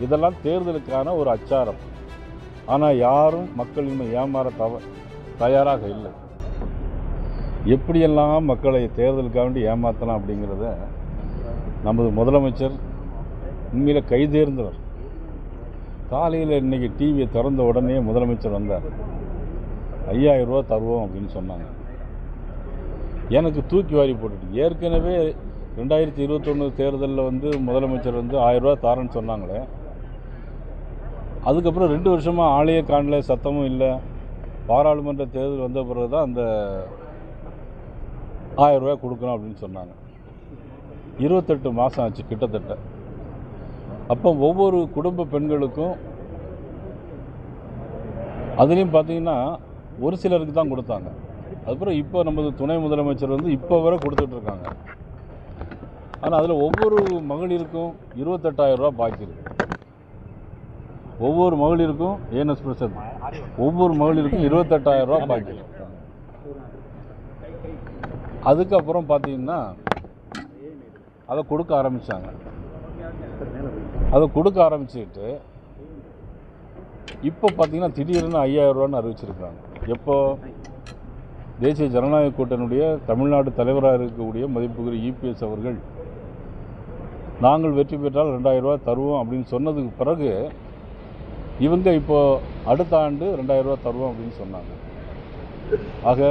இதெல்லாம் தேர்தலுக்கான ஒரு அச்சாரம். ஆனால் யாரும் மக்கள் இனிமேல் ஏமாற தவ தயாராக இல்லை. எப்படியெல்லாம் மக்களை தேர்தலுக்காக வேண்டி ஏமாற்றலாம் அப்படிங்கிறத நமது முதலமைச்சர் உண்மையில் கைதேர்ந்தவர். காலையில் இன்றைக்கி டிவியை திறந்த உடனே முதலமைச்சர் வந்தார். ஐயாயிரம் ரூபா தருவோம் அப்படின்னு சொன்னாங்க. எனக்கு தூக்கி வாரி போட்டுட்டு ஏற்கனவே ரெண்டாயிரத்தி இருபத்தொன்று தேர்தலில் வந்து முதலமைச்சர் வந்து ஆயிரம் ரூபா தாரேன்னு சொன்னாங்களே அதுக்கப்புறம் ரெண்டு வருஷமாக ஆளையே காணல சத்தமும் இல்லை. பாராளுமன்ற தேர்தல் வந்த பிறகு தான் அந்த ஆயிரம் ரூபாய் கொடுக்கணும் அப்படின்னு சொன்னாங்க. இருபத்தெட்டு மாதம் ஆச்சு கிட்டத்தட்ட. அப்போ ஒவ்வொரு குடும்ப பெண்களுக்கும் அதுலேயும் பார்த்தீங்கன்னா ஒரு சிலருக்கு தான் கொடுத்தாங்க. அதுக்கப்புறம் இப்போ நமது துணை முதலமைச்சர் வந்து இப்போ வரை கொடுத்துட்ருக்காங்க ஆனால் அதில் ஒவ்வொரு மகளிருக்கும் இருபத்தெட்டாயிரம் ரூபா பாக்கி இருக்குது ஒவ்வொரு மகளிருக்கும் ஏஎன்எஸ் பிரசாத் ஒவ்வொரு மகளிருக்கும் இருபத்தெட்டாயிரம் ரூபாய் பாக்கி. அதுக்கப்புறம் பார்த்தீங்கன்னா அதை கொடுக்க ஆரம்பித்தாங்க அதை கொடுக்க ஆரம்பிச்சுக்கிட்டு இப்போ பார்த்தீங்கன்னா திடீர்னு ஐயாயிரம் ரூபான்னு அறிவிச்சிருக்காங்க. எப்போ? தேசிய ஜனநாயக கூட்டணியுடைய தமிழ்நாடு தலைவராக இருக்கக்கூடிய மதிப்புக்குரிய இபிஎஸ் அவர்கள் நாங்கள் வெற்றி பெற்றால் ரெண்டாயிரம் தருவோம் அப்படின்னு சொன்னதுக்கு பிறகு இவங்க இப்போ அடுத்த ஆண்டு ரெண்டாயிரம் ரூபா தருவோம் அப்படின்னு சொன்னாங்க. ஆக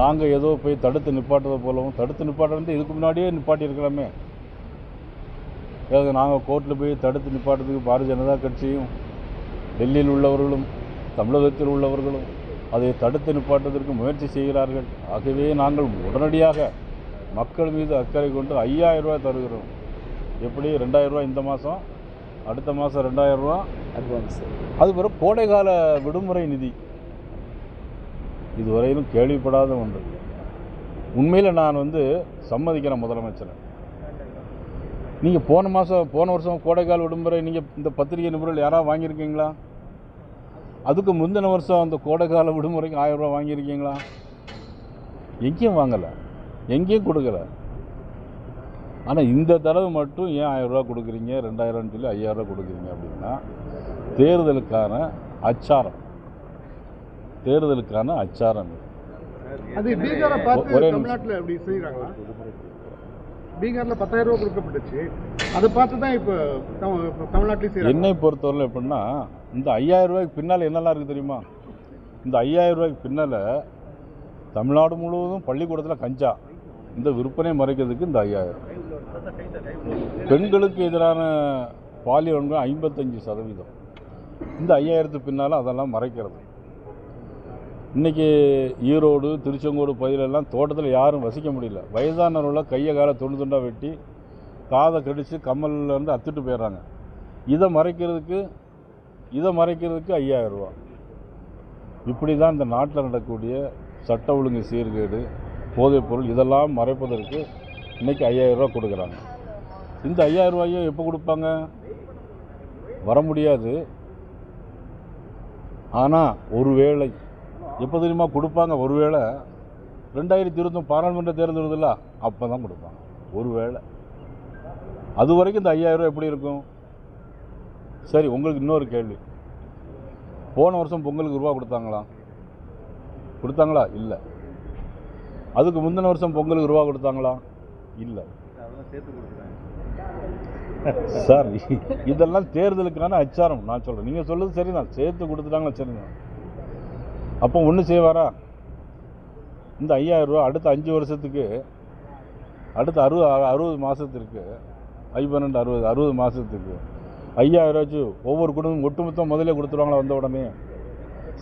நாங்கள் ஏதோ போய் தடுத்து நிப்பாட்டுறது போலவும் தடுத்து நிப்பாட்ட வந்து இதுக்கு முன்னாடியே நிப்பாட்டியிருக்கலாமே ஏதாவது நாங்கள் கோர்ட்டில் போய் தடுத்து நிப்பாட்டுறதுக்கு பாரதிய ஜனதா கட்சியும் டெல்லியில் உள்ளவர்களும் தமிழகத்தில் உள்ளவர்களும் அதை தடுத்து நிப்பாட்டுவதற்கு முயற்சி செய்கிறார்கள். ஆகவே நாங்கள் உடனடியாக மக்கள் மீது அக்கறை கொண்டு ஐயாயிரம் ரூபாய் தருகிறோம். எப்படி? ரெண்டாயிரம் ரூபாய் இந்த மாதம் அடுத்த மாதம் ரெண்டாயிரம் ரூபா அட்வான்ஸ் அது கோடைகால விடுமுறை நிதி. இதுவரையிலும் கேள்விப்படாத ஒன்று. உண்மையில் நான் வந்து சம்மதிக்கிறேன் முதலமைச்சரை. நீங்கள் போன மாதம் போன வருஷம் கோடைக்கால விடுமுறை நீங்கள் இந்த பத்திரிகை நிபுணர்கள் யாராவது வாங்கியிருக்கீங்களா? அதுக்கு முந்தின வருஷம் அந்த கோடைக்கால விடுமுறைக்கு ஆயிரம் ரூபா வாங்கியிருக்கீங்களா? எங்கேயும் வாங்கலை. எங்கேயும் கொடுக்கல. ஆனால் இந்த தடவை மட்டும் ஏன் ஆயிரம் ரூபா கொடுக்குறீங்க? ரெண்டாயிரம்னு சொல்லி ஐயாயிரம் ரூபா கொடுக்குறீங்க அப்படின்னா தேர்தலுக்கான அச்சாரம். தேர்தலுக்கான அச்சாரம் ஒரே. தமிழ்நாட்டில் பீகாரில் பத்தாயிரம் ரூபா கொடுக்கப்பட்டுச்சு. அதை பார்த்து தான் இப்போ செய்கிறாங்க என்னை பொறுத்தவரை எப்படின்னா இந்த ஐயாயிரம் ரூபாய்க்கு பின்னால் என்னெல்லாம் இருக்குது தெரியுமா? இந்த ஐயாயிரம் ரூபாய்க்கு பின்னால் தமிழ்நாடு முழுவதும் பள்ளிக்கூடத்தில் கஞ்சா. இந்த விற்பனை மறைக்கிறதுக்கு இந்த ஐயாயிரம். பெண்களுக்கு எதிரான பாலியல் ஐம்பத்தஞ்சு சதவீதம். இந்த ஐயாயிரத்து பின்னால் அதெல்லாம் மறைக்கிறது. இன்றைக்கி ஈரோடு திருச்செங்கோடு பகுதியிலெல்லாம் தோட்டத்தில் யாரும் வசிக்க முடியல. வயதானவர்கள கையை காலை துண்டு துண்டாக வெட்டி காதை கடித்து கம்மல்லேருந்து அத்துட்டு போயிடுறாங்க. இதை மறைக்கிறதுக்கு இதை மறைக்கிறதுக்கு ஐயாயிரம் ரூபா. இப்படி தான் இந்த நாட்டில் நடக்கக்கூடிய சட்ட ஒழுங்கு சீர்கேடு போதைப் பொருள் இதெல்லாம் மறைப்பதற்கு இன்றைக்கி ஐயாயிரம் ரூபா கொடுக்குறாங்க. இந்த ஐயாயிரம் ரூபாயும் எப்போ கொடுப்பாங்க? வர முடியாது. ஆனால் ஒருவேளை எப்போ தெரியுமா கொடுப்பாங்க? ஒருவேளை ரெண்டாயிரத்தி இருபத்தொன்று பாராளுமன்ற தேர்தல் வருதுல்ல அப்போ தான் கொடுப்பாங்க ஒருவேளை அது வரைக்கும் இந்த ஐயாயிரம் எப்படி இருக்கும்? சரி உங்களுக்கு இன்னொரு கேள்வி. போன வருஷம் பொங்கலுக்கு ரூபா கொடுத்தாங்களா? கொடுத்தாங்களா? இல்லை. அதுக்கு முந்தின வருஷம் பொங்கலுக்கு ரூபா கொடுத்தாங்களா? இல்லை. சார் இதெல்லாம் தேர்தலுக்கான அச்சாரம். நான் சொல்கிறேன் நீங்கள் சொல்லுறது சரிதான். சேர்த்து கொடுத்துட்டாங்களா? சரிதான். அப்போ ஒன்று செய்வாரா? இந்த ஐயாயிரம் ரூபா அடுத்த அஞ்சு வருஷத்துக்கு அடுத்த அறுபது அறுபது மாதத்திற்கு ஐ பன்னெண்டு அறுபது அறுபது மாதத்துக்கு ஐயாயிரம் ஒவ்வொரு குடும்பம் ஒட்டுமொத்தம் முதல்ல கொடுத்துருவாங்களா வந்த உடனே?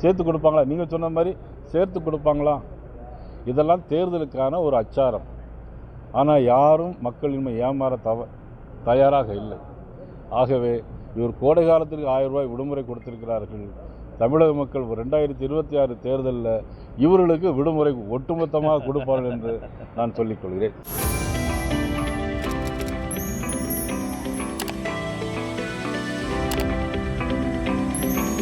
சேர்த்து கொடுப்பாங்களா? நீங்கள் சொன்ன மாதிரி சேர்த்து கொடுப்பாங்களா? இதெல்லாம் தேர்தலுக்கான ஒரு அச்சாரம். ஆனால் யாரும் மக்கள் ஏமாற தவ தயாராக இல்லை. ஆகவே இவர் கோடை காலத்திற்கு ஆயிரம் ரூபாய் விடுமுறை கொடுத்திருக்கிறார்கள். தமிழக மக்கள் ரெண்டாயிரத்தி இருபத்தி ஆறு தேர்தலில் இவர்களுக்கு விடுமுறை ஒட்டுமொத்தமாக கொடுப்பார்கள் என்று நான் சொல்லிக் கொள்கிறேன்.